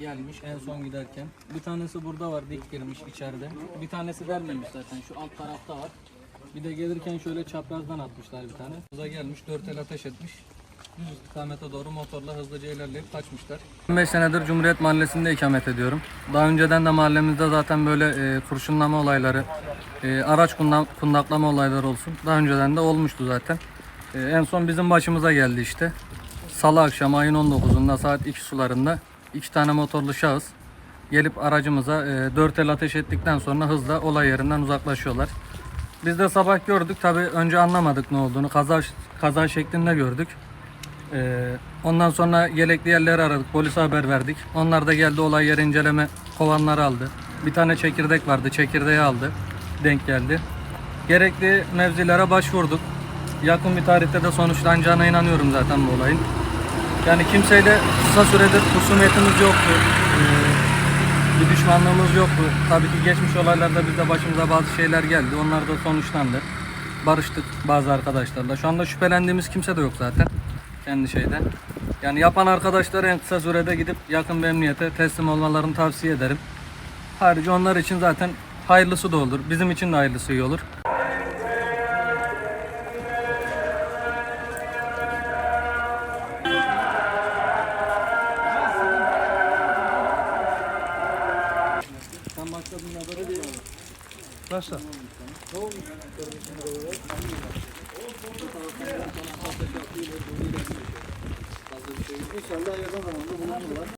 Gelmiş en son giderken. Bir tanesi burada var dik girmiş içeride. Bir tanesi vermemiş zaten şu alt tarafta var. Bir de gelirken şöyle çaprazdan atmışlar bir tane. Burada gelmiş dört el ateş etmiş. Düz istikamete doğru motorla hızlıca ilerleyip kaçmışlar. 15 senedir Cumhuriyet Mahallesi'nde ikamet ediyorum. Daha önceden de mahallemizde zaten böyle e, kurşunlama olayları, e, araç kundak- kundaklama olayları olsun. Daha önceden de olmuştu zaten. E, en son bizim başımıza geldi işte. Salı akşamı ayın 19'unda saat 2 sularında iki tane motorlu şahıs gelip aracımıza e, 4 el ateş ettikten sonra hızla olay yerinden uzaklaşıyorlar. Biz de sabah gördük tabi önce anlamadık ne olduğunu kaza kaza şeklinde gördük. Ee, ondan sonra gerekli yerleri aradık, polise haber verdik. Onlar da geldi olay yeri inceleme kovanları aldı. Bir tane çekirdek vardı, çekirdeği aldı. Denk geldi. Gerekli mevzilere başvurduk. Yakın bir tarihte de sonuçlanacağına inanıyorum zaten bu olayın. Yani kimseyle kısa süredir husumiyetimiz yoktu. Ee, bir düşmanlığımız yoktu. Tabii ki geçmiş olaylarda biz de başımıza bazı şeyler geldi. Onlar da sonuçlandı. Barıştık bazı arkadaşlarla. Şu anda şüphelendiğimiz kimse de yok zaten. Kendi şeyden. Yani yapan arkadaşlara en kısa sürede gidip yakın bir emniyete teslim olmalarını tavsiye ederim. Harici onlar için zaten hayırlısı da olur. Bizim için de hayırlısı iyi olur. Başla. İnşallah.